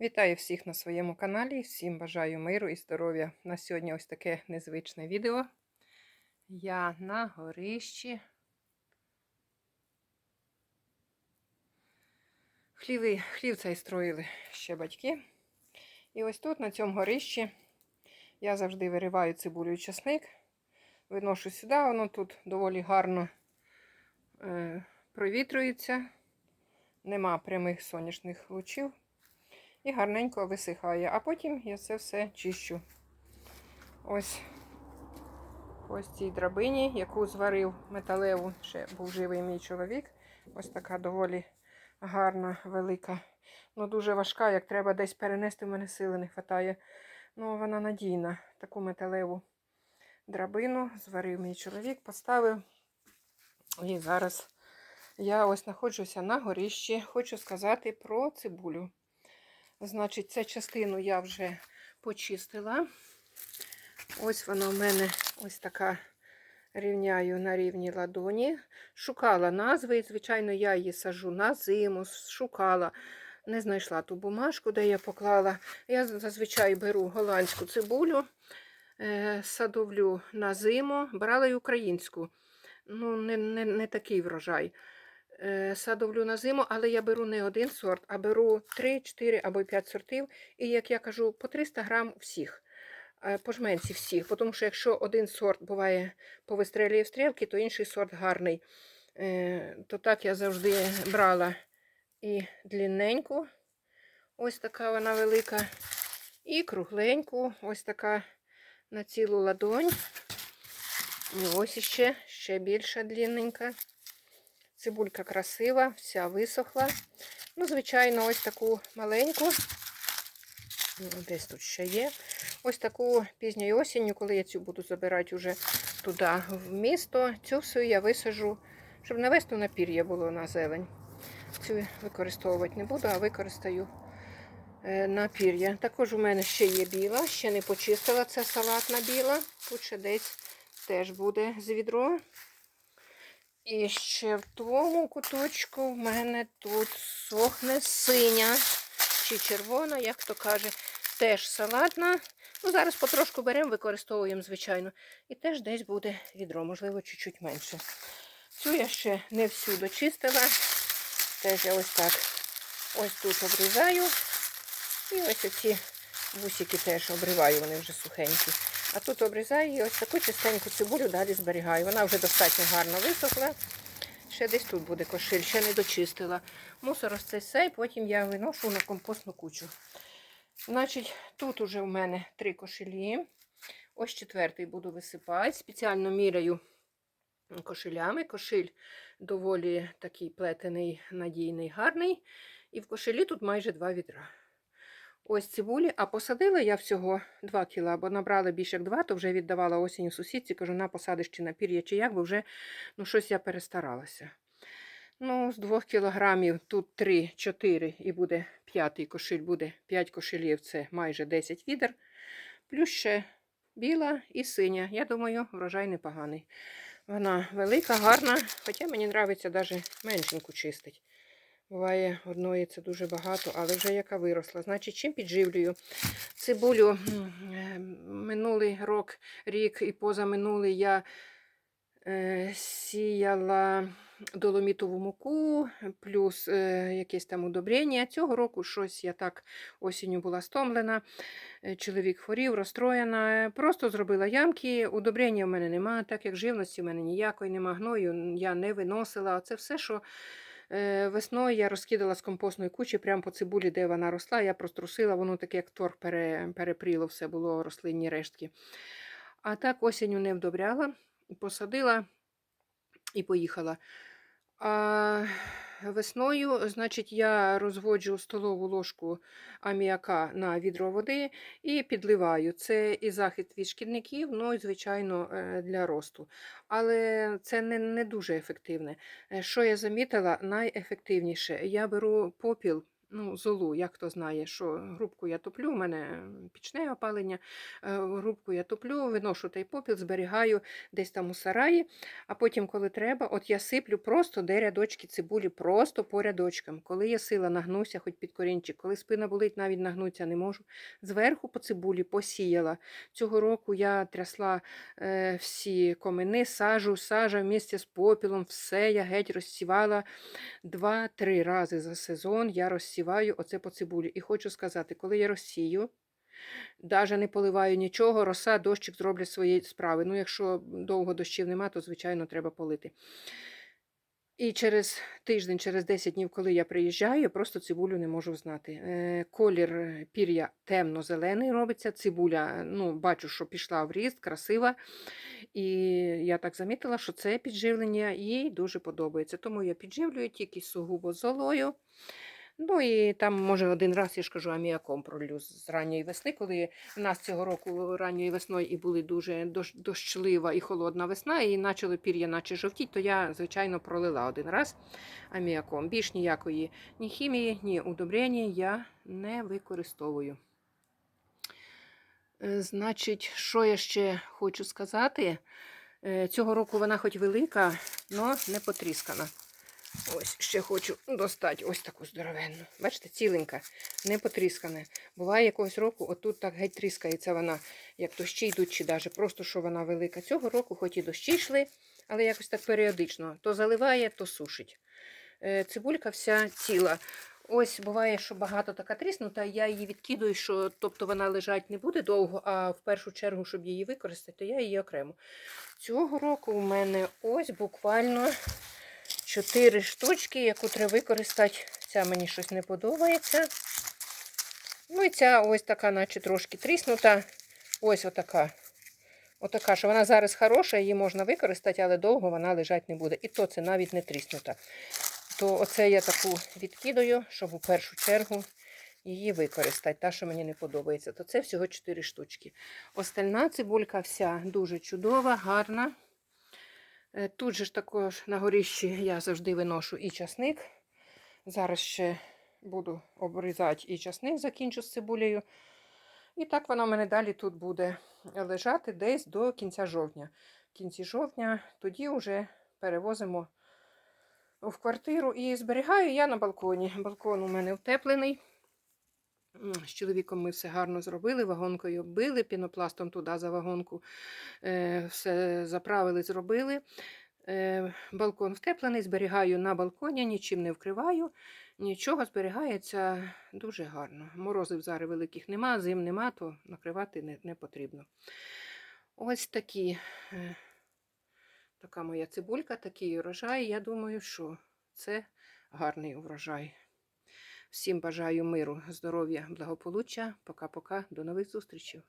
Вітаю всіх на своєму каналі. Всім бажаю миру і здоров'я. На сьогодні ось таке незвичне відео. Я на горищі. Хліви, хлів цей строїли ще батьки. І ось тут, на цьому горищі, я завжди вириваю цибулю і часник, виношу сюди, воно тут доволі гарно е, провітрюється, нема прямих сонячних лучів і гарненько висихає. А потім я це все чищу. Ось ось цій драбині, яку зварив металеву, ще був живий мій чоловік. Ось така доволі гарна, велика. Ну, дуже важка, як треба десь перенести, в мене сили не вистачає. Ну, вона надійна. Таку металеву драбину зварив мій чоловік, поставив. І зараз я ось знаходжуся на горіщі. Хочу сказати про цибулю. Значить, цю частину я вже почистила. Ось вона в мене ось така рівняю на рівні ладоні. Шукала назви, і, звичайно, я її сажу на зиму, шукала. Не знайшла ту бумажку, де я поклала. Я зазвичай беру голландську цибулю, е, садовлю на зиму, брала й українську. Ну, не, не, не такий врожай. Е, садовлю на зиму, але я беру не один сорт, а беру 3, 4 або 5 сортів. І, як я кажу, по 300 грам всіх, е, по жменці всіх. Тому що якщо один сорт буває повистрелює стрілки, то інший сорт гарний. Е, То так я завжди брала і длинненьку, ось така вона велика, і кругленьку, ось така на цілу ладонь. І ось іще, ще більша длинненька. Цибулька красива, вся висохла. Ну, звичайно, ось таку маленьку. Ну, Десь тут ще є. Ось таку пізньою осінню, коли я цю буду забирати вже туди, в місто, цю всю я висажу, щоб на весну на пір'я було на зелень. Цю використовувати не буду, а використаю е, на пір'я. Також у мене ще є біла, ще не почистила це салатна біла. Тут ще десь теж буде з відро. І ще в тому куточку в мене тут сохне синя чи червона, як то каже, теж салатна. Ну, Зараз потрошку беремо, використовуємо, звичайно. І теж десь буде відро, можливо, чуть-чуть менше. Цю я ще не всю дочистила. Теж я ось так ось тут обрізаю. І ось оці вусики теж обриваю, вони вже сухенькі. А тут обрізаю і ось таку чистеньку цибулю далі зберігаю. Вона вже достатньо гарно висохла. Ще десь тут буде кошиль, ще не дочистила. Мусор ось цей сей, потім я виношу на компостну кучу. Значить, тут уже в мене три кошелі. Ось четвертий буду висипати. Спеціально міряю кошелями. Кошель доволі такий плетений, надійний, гарний. І в кошелі тут майже два відра. Ось цибулі, а посадила я всього 2 кіла, бо набрала більше як 2, то вже віддавала осінню сусідці, кажу, на посадиш чи на пір'я, чи як, бо вже ну, щось я перестаралася. Ну, з 2 кілограмів тут 3, 4 і буде п'ятий кошель, буде 5 кошелів, це майже 10 відер. Плюс ще біла і синя. Я думаю, врожай непоганий. Вона велика, гарна, хоча мені подобається навіть меншеньку чистить. Буває, одної це дуже багато, але вже яка виросла. Значить, чим підживлюю? Цибулю минулий рок, рік і позаминулий я е, сіяла доломітову муку, плюс е, якесь там удобрення. Цього року щось я так осінню була стомлена. Е, Чоловік хворів, розстроєна. Просто зробила ямки. Удобрення в мене немає, так як живності в мене ніякої нема, гною я не виносила. Це все, що. Е, Весною я розкидала з компостної кучі прямо по цибулі, де вона росла. Я прострусила, воно таке, як торг пере, перепріло, все було рослинні рештки. А так осінню не вдобряла, посадила і поїхала. А весною, значить, я розводжу столову ложку аміака на відро води і підливаю. Це і захист від шкідників, ну і, звичайно, е, для росту. Але це не, не дуже ефективне. Е, Що я замітила, найефективніше. Я беру попіл ну, золу, як хто знає, що грубку я топлю, у мене пічне опалення, е, грубку я топлю, виношу той попіл, зберігаю десь там у сараї, а потім, коли треба, от я сиплю просто де рядочки цибулі, просто по рядочкам. Коли є сила, нагнуся, хоч під корінчик, коли спина болить, навіть нагнуться не можу. Зверху по цибулі посіяла. Цього року я трясла е, всі комини, сажу, сажа вместе з попілом, все я геть розсівала два-три рази за сезон. Я розсіваю оце по цибулі. І хочу сказати, коли я розсію, навіть не поливаю нічого, роса, дощик зроблять свої справи. Ну, якщо довго дощів нема, то, звичайно, треба полити. І через тиждень, через 10 днів, коли я приїжджаю, я просто цибулю не можу знати. Е, колір пір'я темно-зелений робиться. Цибуля, ну, бачу, що пішла в ріст, красива. І я так замітила, що це підживлення їй дуже подобається. Тому я підживлюю тільки сугубо золою. Ну і там, може, один раз я ж кажу, аміаком пролю з ранньої весни, коли в нас цього року ранньою весною і були дуже дощ- дощлива і холодна весна, і почали пір'я наче жовтіть, то я, звичайно, пролила один раз аміаком. Більш ніякої ні хімії, ні удобрення я не використовую. Е, Значить, що я ще хочу сказати? Е, Цього року вона хоч велика, але не потріскана. Ось ще хочу достати ось таку здоровенну. Бачите, ціленька, не потріскана. Буває якогось року, отут так геть тріскається вона, як дощі йдуть, чи навіть просто що вона велика. Цього року, хоч і дощі йшли, але якось так періодично. То заливає, то сушить. Е, Цибулька вся ціла. Ось буває, що багато така тріснута, я її відкидаю, що тобто вона лежать не буде довго, а в першу чергу, щоб її використати, то я її окремо. Цього року у мене ось буквально чотири штучки, яку треба використати. Ця мені щось не подобається. Ну і ця ось така, наче трошки тріснута. Ось отака. Отака, що вона зараз хороша, її можна використати, але довго вона лежать не буде. І то це навіть не тріснута. То оце я таку відкидаю, щоб у першу чергу її використати. Та, що мені не подобається. То це всього 4 штучки. Остальна цибулька вся дуже чудова, гарна. Е, Тут же також на горіщі я завжди виношу і часник. Зараз ще буду обрізати і часник, закінчу з цибулею. І так вона в мене далі тут буде лежати десь до кінця жовтня. В кінці жовтня тоді вже перевозимо в квартиру і зберігаю я на балконі. Балкон у мене утеплений. З чоловіком ми все гарно зробили, вагонкою оббили, пінопластом туди за вагонку е, все заправили, зробили. Е, балкон втеплений, зберігаю на балконі, нічим не вкриваю. Нічого зберігається дуже гарно. Морозив зараз великих нема, зим нема, то накривати не, не потрібно. Ось такі, е, така моя цибулька, такий урожай. Я думаю, що це гарний урожай. Всім бажаю миру, здоров'я, благополуччя. Пока-пока. До нових зустрічей.